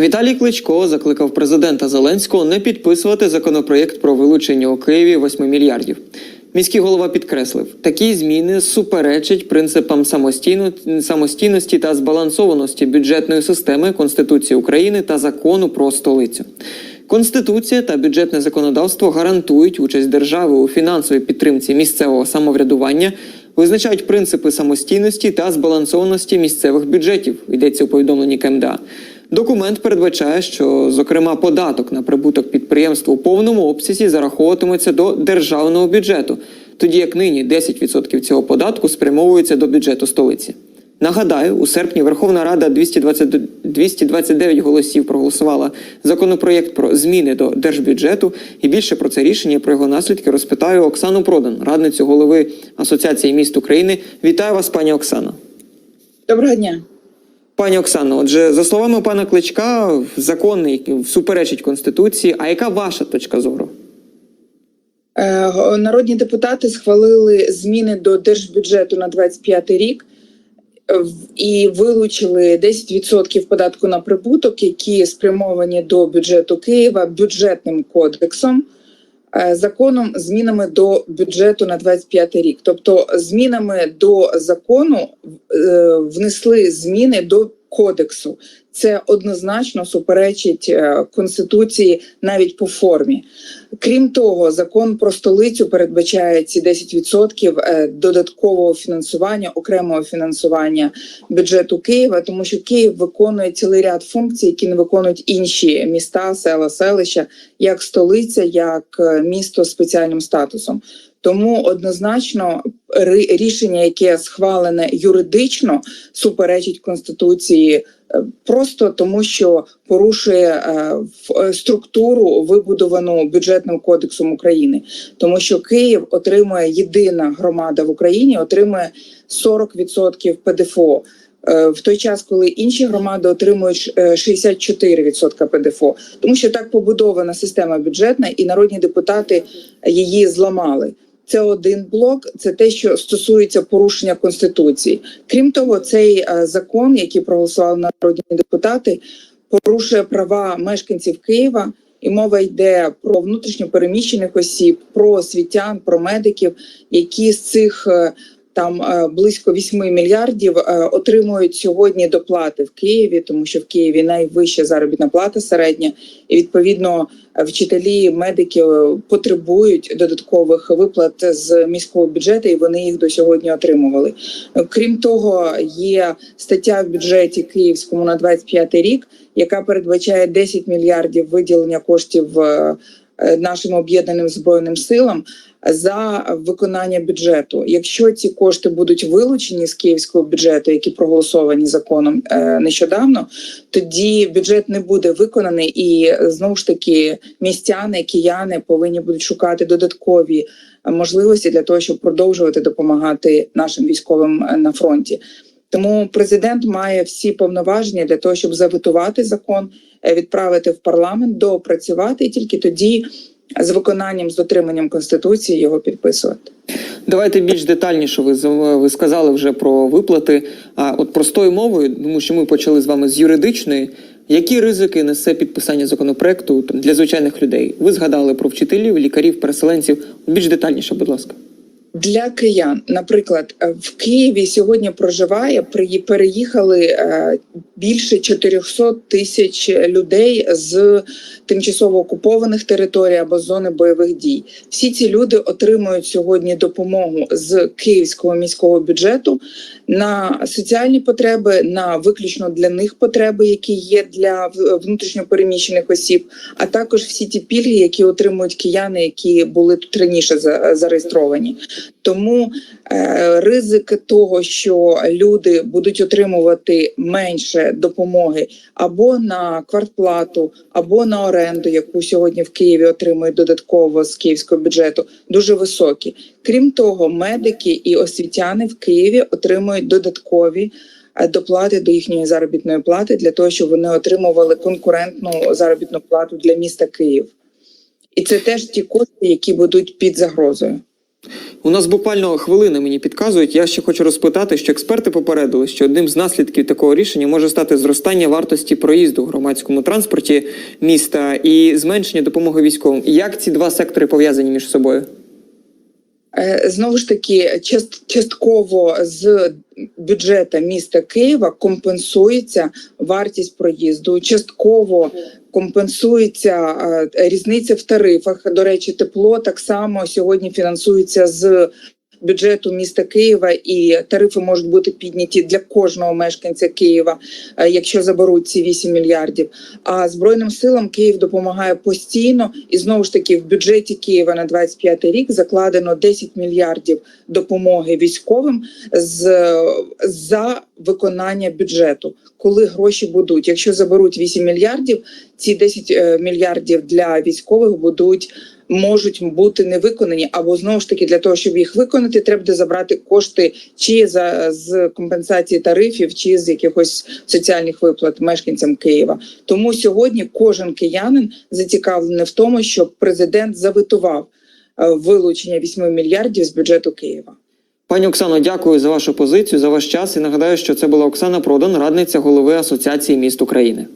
Віталій Кличко закликав президента Зеленського не підписувати законопроєкт про вилучення у Києві 8 мільярдів. Міський голова підкреслив, такі зміни суперечать принципам самостійно, самостійності та збалансованості бюджетної системи Конституції України та закону про столицю. Конституція та бюджетне законодавство гарантують участь держави у фінансовій підтримці місцевого самоврядування, визначають принципи самостійності та збалансованості місцевих бюджетів. Йдеться у повідомленні КМДА. Документ передбачає, що, зокрема, податок на прибуток підприємства у повному обсязі зараховуватиметься до державного бюджету, тоді як нині 10% цього податку спрямовується до бюджету столиці. Нагадаю, у серпні Верховна Рада 220, 229 голосів проголосувала законопроєкт про зміни до держбюджету. І більше про це рішення про його наслідки розпитаю Оксану Продан, радницю голови Асоціації міст України. Вітаю вас, пані Оксано. Доброго дня. Пані Оксано, отже, за словами пана Кличка, закон суперечить конституції. А яка ваша точка зору? Е, Народні депутати схвалили зміни до держбюджету на 25 рік е, і вилучили 10% податку на прибуток, які спрямовані до бюджету Києва бюджетним кодексом, законом змінами до бюджету на 25 рік. Тобто, змінами до закону е, внесли зміни до кодексу. Це однозначно суперечить е, конституції навіть по формі. Крім того, закон про столицю передбачає ці 10% е, додаткового фінансування, окремого фінансування бюджету Києва, тому що Київ виконує цілий ряд функцій, які не виконують інші міста, села, селища, як столиця, як е, місто з спеціальним статусом. Тому однозначно рішення, яке схвалене юридично, суперечить конституції. Просто тому, що порушує е, е, структуру, вибудовану бюджетним кодексом України, тому що Київ отримує єдина громада в Україні, отримує 40% ПДФО. е, В той час, коли інші громади отримують е, 64% ПДФО, тому що так побудована система бюджетна, і народні депутати її зламали. Це один блок, це те, що стосується порушення конституції. Крім того, цей е, закон, який проголосували народні депутати, порушує права мешканців Києва. І мова йде про внутрішньо переміщених осіб, про освітян, про медиків, які з цих е, там е, близько 8 мільярдів е, отримують сьогодні доплати в Києві, тому що в Києві найвища заробітна плата середня, і відповідно вчителі, медики е, потребують додаткових виплат з міського бюджету, і вони їх до сьогодні отримували. Крім того, є стаття в бюджеті Київському на 25 рік, яка передбачає 10 мільярдів виділення коштів нашим об'єднаним збройним силам за виконання бюджету. Якщо ці кошти будуть вилучені з київського бюджету, які проголосовані законом е, нещодавно, тоді бюджет не буде виконаний, і знову ж таки містяни, кияни повинні будуть шукати додаткові е, можливості для того, щоб продовжувати допомагати нашим військовим е, на фронті. Тому президент має всі повноваження для того, щоб заветувати закон, відправити в парламент, доопрацювати і тільки тоді з виконанням з дотриманням конституції його підписувати. Давайте більш детальніше. Ви ви сказали вже про виплати. А от простою мовою, тому що ми почали з вами з юридичної. Які ризики несе підписання законопроекту для звичайних людей? Ви згадали про вчителів, лікарів, переселенців. Більш детальніше, будь ласка. Для киян, наприклад, е, в Києві сьогодні проживає переїхали е, більше 400 тисяч людей з тимчасово окупованих територій або зони бойових дій. Всі ці люди отримують сьогодні допомогу з київського міського бюджету на соціальні потреби, на виключно для них потреби, які є для внутрішньопереміщених осіб, а також всі ті пільги, які отримують кияни, які були тут раніше за- зареєстровані. Тому е, ризик того, що люди будуть отримувати менше допомоги або на квартплату, або на оренду, яку сьогодні в Києві отримують додатково з київського бюджету, дуже високі. Крім того, медики і освітяни в Києві отримують додаткові. е, Доплати до їхньої заробітної плати для того, щоб вони отримували конкурентну заробітну плату для міста Київ, і це теж ті кошти, які будуть під загрозою. У нас буквально хвилини мені підказують. Я ще хочу розпитати, що експерти попередили, що одним з наслідків такого рішення може стати зростання вартості проїзду в громадському транспорті міста і зменшення допомоги військовим. Як ці два сектори пов'язані між собою? Е, Знову ж таки, частково з бюджету міста Києва компенсується вартість проїзду, частково компенсується е, різниця в тарифах. До речі, тепло так само сьогодні фінансується з бюджету міста Києва, і тарифи можуть бути підняті для кожного мешканця Києва, е, якщо заберуть ці 8 мільярдів. А збройним силам Київ допомагає постійно, і знову ж таки в бюджеті Києва на 25 рік закладено 10 мільярдів допомоги військовим з за виконання бюджету. Коли гроші будуть, якщо заберуть 8 мільярдів, ці 10 е, мільярдів для військових будуть. Можуть бути не виконані, або знову ж таки для того, щоб їх виконати, треба буде забрати кошти чи за з компенсації тарифів, чи з якихось соціальних виплат мешканцям Києва. Тому сьогодні кожен киянин зацікавлений в тому, щоб президент заветував е, вилучення 8 мільярдів з бюджету Києва. Пані Оксано, дякую за вашу позицію, за ваш час. І нагадаю, що це була Оксана Продан, радниця голови Асоціації міст України.